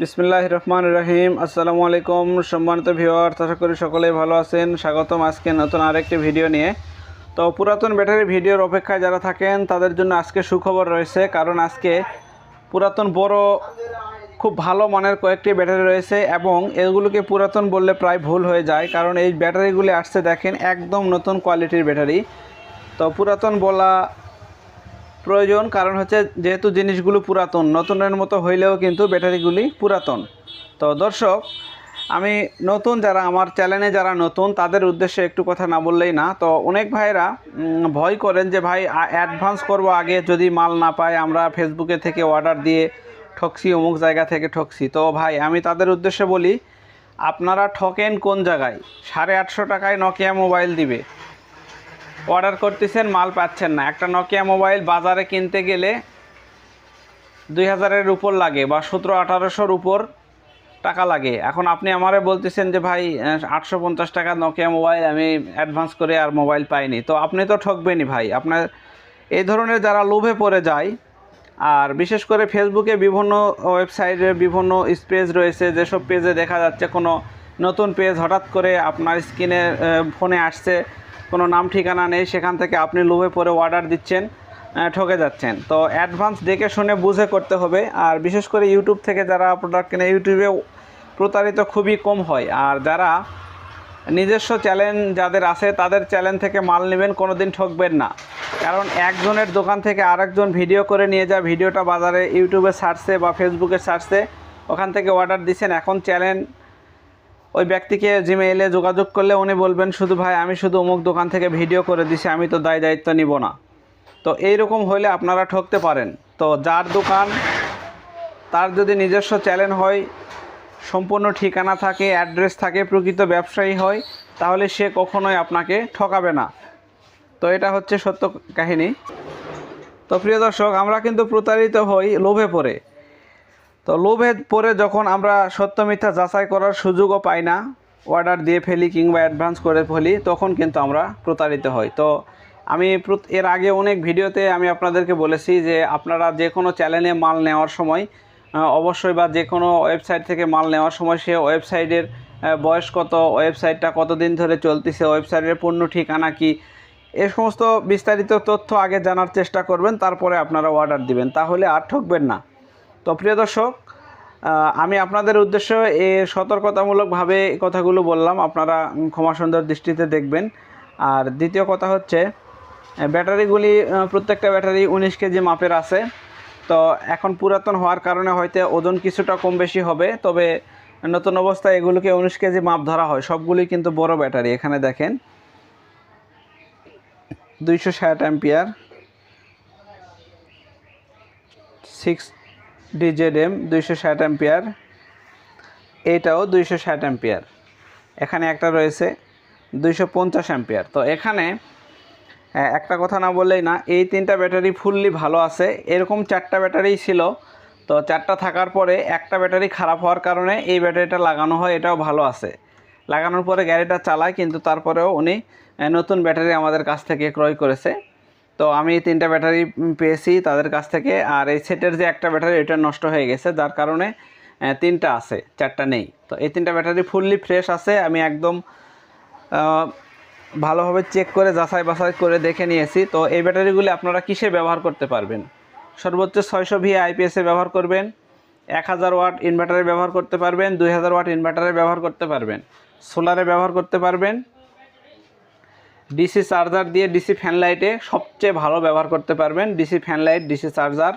বিসমিল্লাহ রহমান রহিম। আসসালামু আলাইকুম, সম্মানিত ভিওয়ার আশা করি সকলেই ভালো আছেন। স্বাগতম আজকে নতুন আরেকটি ভিডিও নিয়ে। তো পুরাতন ব্যাটারি ভিডিওর অপেক্ষায় যারা থাকেন, তাদের জন্য আজকে সুখবর রয়েছে, কারণ আজকে পুরাতন বড়, খুব ভালো মানের কয়েকটি ব্যাটারি রয়েছে এবং এগুলোকে পুরাতন বললে প্রায় ভুল হয়ে যায়, কারণ এই ব্যাটারিগুলি আসছে দেখেন একদম নতুন কোয়ালিটির ব্যাটারি। তো পুরাতন বলা প্রয়োজন, কারণ হচ্ছে যেহেতু জিনিসগুলো পুরাতন, নতুনের মতো হইলেও কিন্তু ব্যাটারিগুলি পুরাতন। তো দর্শক, আমি নতুন যারা আমার চ্যানেলে যারা নতুন, তাদের উদ্দেশ্যে একটু কথা না বললেই না। তো অনেক ভাইরা ভয় করেন যে, ভাই অ্যাডভান্স করব আগে, যদি মাল না পাই, আমরা ফেসবুকে থেকে অর্ডার দিয়ে ঠকছি, অমুক জায়গা থেকে ঠকছি। তো ভাই, আমি তাদের উদ্দেশ্যে বলি, আপনারা ঠকেন কোন জায়গায়? সাড়ে আটশো টাকায় নকিয়া মোবাইল দিবে। অর্ডার করতেছেন, মাল পাচ্ছেন না। একটা নকিয়া মোবাইল বাজারে কিনতে গেলে দুই হাজারের উপর লাগে বা সতেরো আঠারোশোর উপর টাকা লাগে। এখন আপনি আমারে বলতেছেন যে, ভাই আটশো পঞ্চাশ টাকা নকিয়া মোবাইল আমি অ্যাডভান্স করে আর মোবাইল পাইনি। তো আপনি তো ঠকবেনই ভাই। আপনার এই ধরনের যারা লোভে পড়ে যায়, আর বিশেষ করে ফেসবুকে বিভিন্ন ওয়েবসাইটে বিভিন্ন পেজ রয়েছে, যেসব পেজে দেখা যাচ্ছে কোনো নতুন পেজ হঠাৎ করে আপনার স্ক্রিনে ফোনে আসছে কোনো নাম ঠিকানা নেই, সেখান থেকে আপনি লোভে পড়ে অর্ডার দিচ্ছেন ঠকে যাচ্ছেন। তো অ্যাডভান্স দেখে শুনে বুঝে করতে হবে। আর বিশেষ করে ইউটিউব থেকে যারা প্রোডাক্ট কেনে ইউটিউবে প্রতারিত খুবই কম হয়। আর যারা নিজস্ব চ্যালেঞ্জ যাদের আছে, তাদের চ্যালেঞ্জ থেকে মাল নেবেন কোনো দিন ঠকবেন না। কারণ একজনের দোকান থেকে আরেকজন ভিডিও করে নিয়ে যা ভিডিওটা বাজারে ইউটিউবে সার্চে বা ফেসবুকে সার্চে ওখান থেকে অর্ডার দিচ্ছেন। এখন চ্যালেঞ্জ ওই ব্যক্তিকে জিমেইলে যোগাযোগ করলে উনি বলবেন, শুধু ভাই, আমি শুধু অমুক দোকান থেকে ভিডিও করে দিছি, আমি তো দায় দায়িত্ব নিব না। তো এইরকম হলে আপনারা ঠকতে পারেন। তো যার দোকান, তার যদি নিজস্ব চ্যানেল হয়, সম্পূর্ণ ঠিকানা থাকে, অ্যাড্রেস থাকে, প্রকৃত ব্যবসায়ী হয়, তাহলে সে কখনোই আপনাকে ঠকাবে না। তো এটা হচ্ছে সত্য কাহিনী। তো প্রিয় দর্শক, আমরা কিন্তু প্রতারিত হই লোভে পড়ে। তো লোভে পরে যখন আমরা সত্য মিথ্যা যাচাই করার সুযোগও পাই না অর্ডার দিয়ে ফেলি কিংবা অ্যাডভান্স করে ফেলি, তখন কিন্তু আমরা প্রতারিত হই। তো আমি এর আগে অনেক ভিডিওতে আমি আপনাদেরকে বলেছি যে আপনারা যে কোনো চ্যানেলে মাল নেওয়ার সময় অবশ্যই বা যে কোনো ওয়েবসাইট থেকে মাল নেওয়ার সময় সে ওয়েবসাইটের বয়স কত ওয়েবসাইটটা কতদিন ধরে চলতেছে ওয়েবসাইটের পণ্য ঠিকানা কি, এ সমস্ত বিস্তারিত তথ্য আগে জানার চেষ্টা করবেন, তারপরে আপনারা অর্ডার দিবেন। তাহলে আর ঠকবেন না। তো প্রিয় দর্শক আমি আপনাদের উদ্দেশ্যে এ সতর্কতামূলকভাবে কথাগুলো বললাম। আপনারা ক্ষমা সুন্দর দৃষ্টিতে দেখবেন। আর দ্বিতীয় কথা হচ্ছে ব্যাটারিগুলি প্রত্যেকটা ব্যাটারি উনিশ কেজি মাপের আছে। তো এখন পুরাতন হওয়ার কারণে হয়তো ওজন কিছুটা কম বেশি হবে, তবে নতুন অবস্থায় এগুলোকে উনিশ কেজি মাপ ধরা হয়। সবগুলি কিন্তু বড় ব্যাটারি, এখানে দেখেন। দুইশো ষাট অ্যাম্পিয়ার সিক্স ডিজেড এম দুইশো ষাট অ্যাম্পিয়ার। এইটাও দুইশো ষাট অ্যাম্পিয়ার। এখানে একটা রয়েছে দুইশো পঞ্চাশ অ্যাম্পিয়ার। তো এখানে একটা কথা না বললেই না, এই তিনটা ব্যাটারি ফুললি ভালো আছে। এরকম চারটা ব্যাটারিই ছিল। তো চারটা থাকার পরে একটা ব্যাটারি খারাপ হওয়ার কারণে এই ব্যাটারিটা লাগানো হয়, এটাও ভালো আছে। লাগানোর পরে গাড়িটা চালায়, কিন্তু তারপরেও উনি নতুন ব্যাটারি আমাদের কাছ থেকে ক্রয় করেছে। তো আমি তিনটা ব্যাটারি পেয়েছি তাদের কাছ থেকে, আর এই সেটের যে একটা ব্যাটারি, এটা নষ্ট হয়ে গেছে, যার কারণে তিনটা আছে, চারটা নেই। তো এই তিনটা ব্যাটারি ফুললি ফ্রেশ আছে, আমি একদম ভালোভাবে চেক করে, যাচাই বাছাই করে দেখে নিয়েছি। তো এই ব্যাটারিগুলি আপনারা কিসে ব্যবহার করতে পারবেন? সর্বোচ্চ ছয়শো ভি আইপিএসে ব্যবহার করবেন, এক হাজার ওয়াট ইনভার্টারে ব্যবহার করতে পারবেন, দুই হাজার ওয়াট ইনভার্টারে ব্যবহার করতে পারবেন সোলারে ব্যবহার করতে পারবেন ডিসি চার্জার দিয়ে ডিসি ফ্যান লাইটে সবচেয়ে ভালো ব্যবহার করতে পারবেন DC fan light, DC charger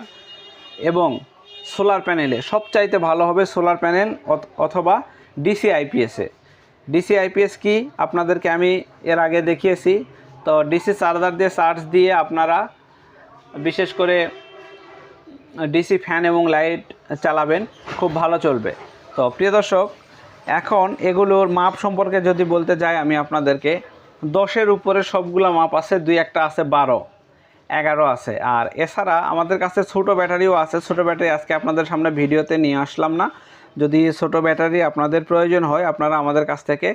এবং সোলার প্যানেলে। সবচাইতে ভালো হবে সোলার প্যানেল অথ- অথবা ডিসি আইপিএসে ডিসি আইপিএস কি? আপনাদেরকে আমি এর আগে দেখিয়েছি। তো ডিসি চার্জার দিয়ে চার্জ দিয়ে আপনারা বিশেষ করে ডিসি ফ্যান এবং লাইট চালাবেন, খুব ভালো চলবে। তো প্রিয় দর্শক, এখন এগুলোর মাপ সম্পর্কে যদি বলতে যাই, আমি আপনাদেরকে দশের উপরে সবগুলো মাপ আছে, দুই একটা আছে, বারো, এগারো আছে। আর এছাড়া আমাদের কাছে ছোট ব্যাটারিও আছে। ছোট ব্যাটারি আজকে আপনাদের সামনে ভিডিওতে নিয়ে আসলাম না। যদি ছোট ব্যাটারি আপনাদের প্রয়োজন হয়, আপনারা আমাদের কাছ থেকে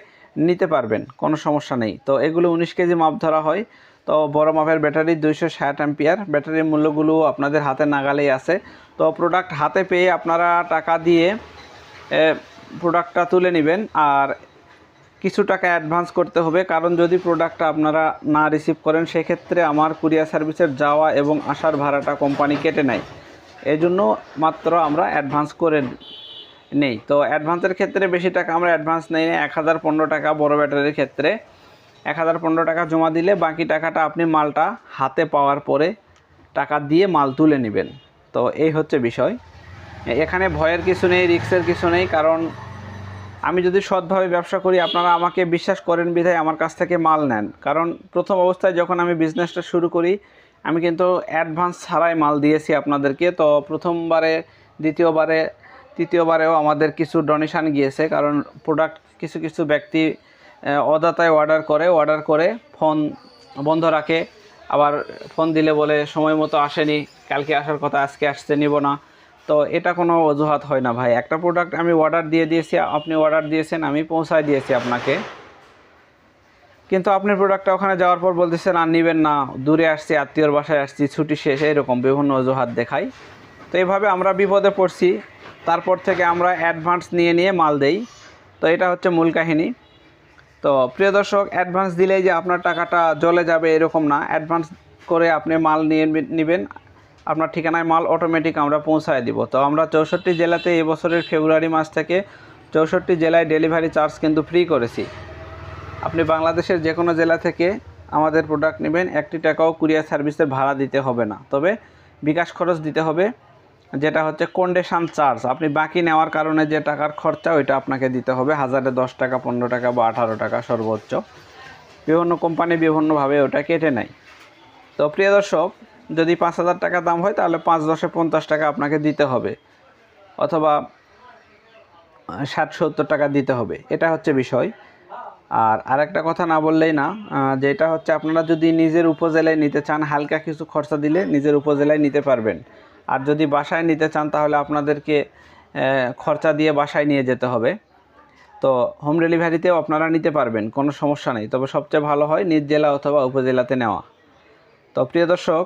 নিতে পারবেন, কোনো সমস্যা নেই। তো এগুলো উনিশ কেজি মাপ ধরা হয়। তো বড় মাপের ব্যাটারি দুইশো ষাট অ্যাম্পিয়ার। ব্যাটারির মূল্যগুলো আপনাদের হাতে নাগালেই আছে। তো প্রোডাক্ট হাতে পেয়ে আপনারা টাকা দিয়ে প্রোডাক্টটা তুলে নেবেন। আর কিছু টাকা অ্যাডভান্স করতে হবে। কারণ যদি প্রোডাক্টটা আপনারা না রিসিভ করেন, সেক্ষেত্রে আমার কুরিয়ার সার্ভিসের যাওয়া এবং আসার ভাড়াটা কোম্পানি কেটে নেয়। এজন্য মাত্র আমরা অ্যাডভান্স করে নেই। তো অ্যাডভান্সের ক্ষেত্রে বেশি টাকা আমরা অ্যাডভান্স নেই না, এক হাজার পনেরো টাকা বড় ব্যাটারির ক্ষেত্রে। এক হাজার পনেরো টাকা জমা দিলে বাকি টাকাটা আপনি মালটা হাতে পাওয়ার পরে টাকা দিয়ে মাল তুলে নেবেন। তো এই হচ্ছে বিষয়। এখানে ভয়ের কিছু নেই রিক্সের কিছু নেই, কারণ আমি যদি সৎভাবে ব্যবসা করি, আপনারা আমাকে বিশ্বাস করেন বিধায় আমার কাছ থেকে মাল নেন। কারণ প্রথম অবস্থায় যখন আমি বিজনেসটা শুরু করি, আমি কিন্তু অ্যাডভান্স ছাড়াই মাল দিয়েছি আপনাদেরকে। তো প্রথমবারে, দ্বিতীয়বারে, তৃতীয়বারেও আমাদের কিছু ডোনেশান গিয়েছে। কারণ প্রোডাক্ট কিছু কিছু ব্যক্তি অদাতায় অর্ডার করে অর্ডার করে ফোন বন্ধ রাখে। আবার ফোন দিলে বলে সময় মতো আসেনি, কালকে আসার কথা, আজকে আসতে নিব না। তো এটা কোনো অজুহাত হয় না ভাই। একটা প্রোডাক্ট আমি অর্ডার দিয়ে দিয়েছি, আপনি অর্ডার দিয়েছেন, আমি পৌঁছায় দিয়েছি আপনাকে। কিন্তু আপনি প্রোডাক্টটা ওখানে যাওয়ার পর বলতেছেন, আর নেবেন না, দূরে আসছি, আত্মীয়র বাসায় আসছি, ছুটি শেষ, এরকম বিভিন্ন অজুহাত দেখাই তো এইভাবে আমরা বিপদে পড়ছি। তারপর থেকে আমরা অ্যাডভান্স নিয়ে নিয়ে মাল দেই। তো এটা হচ্ছে মূল কাহিনী। তো প্রিয় দর্শক অ্যাডভান্স দিলেই যে আপনার টাকাটা জলে যাবে এরকম না। অ্যাডভান্স করে আপনি মাল নিয়ে নেবেন। আপনার ঠিকানায় মাল অটোমেটিক আমরা পৌঁছায় দিব। তো আমরা চৌষট্টি জেলাতে এবছরের ফেব্রুয়ারি মাস থেকে চৌষট্টি জেলায় ডেলিভারি চার্জ কিন্তু ফ্রি করেছি। আপনি বাংলাদেশের যে কোনো জেলা থেকে আমাদের প্রোডাক্ট নেবেন, একটি টাকাও কুরিয়ার সার্ভিসের ভাড়া দিতে হবে না। তবে বিকাশ খরচ দিতে হবে, যেটা হচ্ছে কন্ডিশন চার্জ আপনি বাকি নেওয়ার কারণে যে টাকার খরচা, ওইটা আপনাকে দিতে হবে। হাজারে দশ টাকা, পনেরো টাকা বা আঠারো টাকা সর্বোচ্চ। বিভিন্ন কোম্পানি বিভিন্নভাবে ওটা কেটে নেয়। তো প্রিয় দর্শক যদি পাঁচ হাজার টাকা দাম হয়, তাহলে পাঁচ দশে পঞ্চাশ টাকা আপনাকে দিতে হবে। অথবা ষাট, সত্তর টাকা দিতে হবে। এটা হচ্ছে বিষয়। আর আরেকটা কথা না বললেই না যেটা হচ্ছে আপনারা যদি নিজের উপজেলায় নিতে চান, হালকা কিছু খরচা দিলে নিজের উপজেলায় নিতে পারবেন। আর যদি বাসায় নিতে চান, তাহলে আপনাদেরকে খরচা দিয়ে বাসায় নিয়ে যেতে হবে। তো হোম ডেলিভারিতেও আপনারা নিতে পারবেন, কোনো সমস্যা নেই। তবে সবচেয়ে ভালো হয় নিজ জেলা অথবা উপজেলাতে নেওয়া। তো প্রিয় দর্শক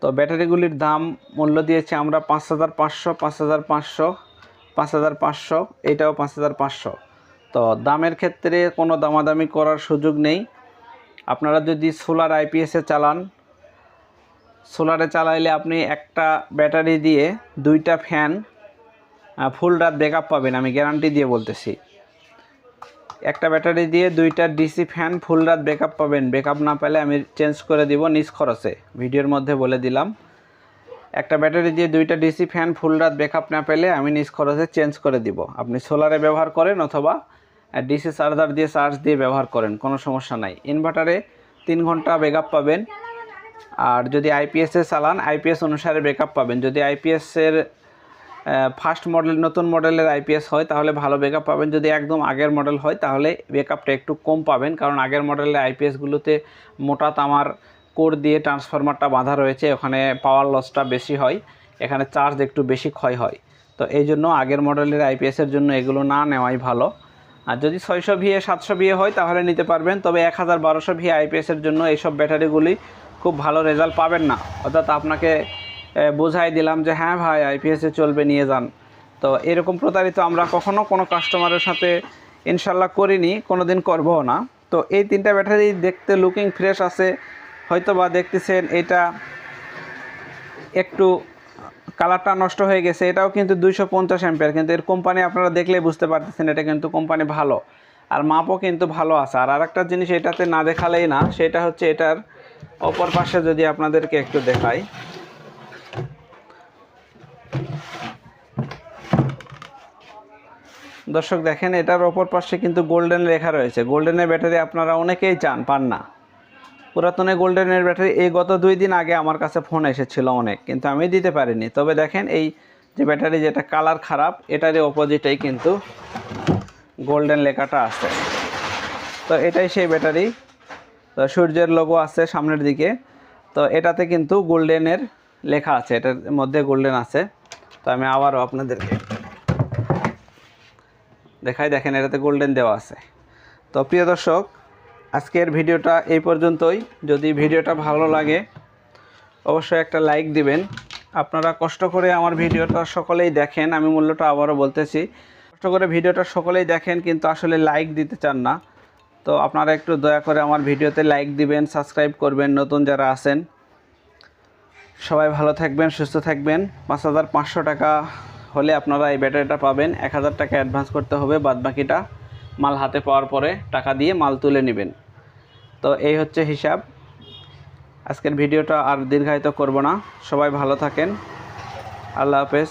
তো ব্যাটারিগুলির দাম মূল্য দিয়েছি আমরা পাঁচ হাজার পাঁচশো, পাঁচ হাজার পাঁচশো, পাঁচ হাজার পাঁচশো, এটাও পাঁচ হাজার পাঁচশো। তো দামের ক্ষেত্রে কোনো দামাদামি করার সুযোগ নেই। আপনারা যদি সোলার আইপিএসে চালান, সোলারে চালাইলে আপনি একটা ব্যাটারি দিয়ে দুইটা ফ্যান ফুল রাত ব্যাকআপ পাবেন, আমি গ্যারান্টি দিয়ে বলতেছি। একটা ব্যাটারি দিয়ে দুইটা ডিসি ফ্যান ফুল রাত ব্যাকআপ পাবেন। ব্যাকআপ না পেলে আমি চেঞ্জ করে দিব নিজ খরচে। ভিডিওর মধ্যে বলে দিলাম। একটা ব্যাটারি দিয়ে দুইটা ডিসি ফ্যান ফুল রাত ব্যাকআপ না পেলে আমি নিজ খরচে চেঞ্জ করে দিব। আপনি সোলারে ব্যবহার করেন অথবা ডিসি চার্জার দিয়ে চার্জ দিয়ে ব্যবহার করেন, কোনো সমস্যা নাই। ইনভার্টারে তিন ঘণ্টা ব্যাকআপ পাবেন। আর যদি আইপিএসে চালান, আইপিএস অনুসারে ব্যাকআপ পাবেন। যদি আইপিএসের ফার্স্ট মডেল নতুন মডেলের আইপিএস হয়, তাহলে ভালো ব্যাকআপ পাবেন। যদি একদম আগের মডেল হয়, তাহলে ব্যাকআপটা একটু কম পাবেন। কারণ আগের মডেলের আইপিএসগুলোতে মোটা তামার কোর দিয়ে ট্রান্সফরমারটা বাঁধা রয়েছে। ওখানে পাওয়ার লসটা বেশি হয়, এখানে চার্জ একটু বেশি ক্ষয় হয়। তো এই জন্য আগের মডেলের আইপিএসের জন্য এগুলো না নেওয়াই ভালো। আর যদি ছয়শো ভিএ সাতশো ভিএ হয়, তাহলে নিতে পারবেন। তবে এক হাজার বারোশো ভিএ আইপিএসের জন্য এইসব ব্যাটারিগুলি খুব ভালো রেজাল্ট পাবেন না। অর্থাৎ আপনাকে বোঝাই দিলাম যে হ্যাঁ ভাই আইপিএসে চলবে, নিয়ে যান। তো এরকম প্রতারিত আমরা কখনো কোনো কাস্টমারের সাথে ইনশাল্লাহ করিনি কোনো দিন করবও না। তো এই তিনটা ব্যাটারি দেখতে লুকিং ফ্রেশ আছে হয়তো বা দেখতেছেন এটা একটু কালারটা নষ্ট হয়ে গেছে, এটাও কিন্তু দুইশো পঞ্চাশ অ্যাম্পিয়ার কিন্তু এর কোম্পানি আপনারা দেখলেই বুঝতে পারতেছেন এটা কিন্তু কোম্পানি ভালো। আর মাপও কিন্তু ভালো আছে। আর আরেকটা জিনিস এটাতে না দেখালেই না, সেটা হচ্ছে এটার অপর পাশে যদি আপনাদেরকে একটু দেখাই। দর্শক, দেখেন, এটার অপর পাশে কিন্তু গোল্ডেন লেখা রয়েছে। গোল্ডেনের ব্যাটারি আপনারা অনেকেই চান পান না। পুরাতনে গোল্ডেনের ব্যাটারি, এই গত দুই দিন আগে আমার কাছে ফোন এসেছিল অনেক, কিন্তু আমি দিতে পারিনি। তবে দেখেন, এই যে ব্যাটারি যেটা কালার খারাপ, এটারই অপোজিটেই কিন্তু গোল্ডেন লেখাটা আছে। তো এটাই সেই ব্যাটারি। তো সূর্যের লোগো আছে সামনের দিকে। তো এটাতে কিন্তু গোল্ডেনের লেখা আছে, এটার মধ্যে গোল্ডেন আছে। তো আমি আবারও আপনাদেরকে দেখাই, দেখেন এটাতে গোল্ডেন দেওয়া আছে। তো প্রিয় দর্শক, আজকের ভিডিওটা এই পর্যন্তই। যদি ভিডিওটা ভালো লাগে, অবশ্যই একটা লাইক দিবেন। আপনারা কষ্ট করে আমার ভিডিওটা সকলেই দেখেন, আমি মূল্যটা আবারও বলতেছি। কষ্ট করে ভিডিওটা সকলেই দেখেন, কিন্তু আসলে লাইক দিতে চান না। তো আপনারা একটু দয়া করে আমার ভিডিওতে লাইক দিবেন সাবস্ক্রাইব করবেন, নতুন যারা আছেন। সবাই ভালো থাকবেন, সুস্থ থাকবেন। পাঁচ হাজার পাঁচশো টাকা হলে আপনারা এই ব্যাটারিটা পাবেন। এক হাজার টাকা অ্যাডভান্স করতে হবে বাদ বাকিটা মাল হাতে পাওয়ার পরে টাকা দিয়ে মাল তুলে নেবেন। তো এই হচ্ছে হিসাব। আজকের ভিডিওটা আর দীর্ঘায়িত করব না। সবাই ভালো থাকেন। আল্লাহ হাফেজ।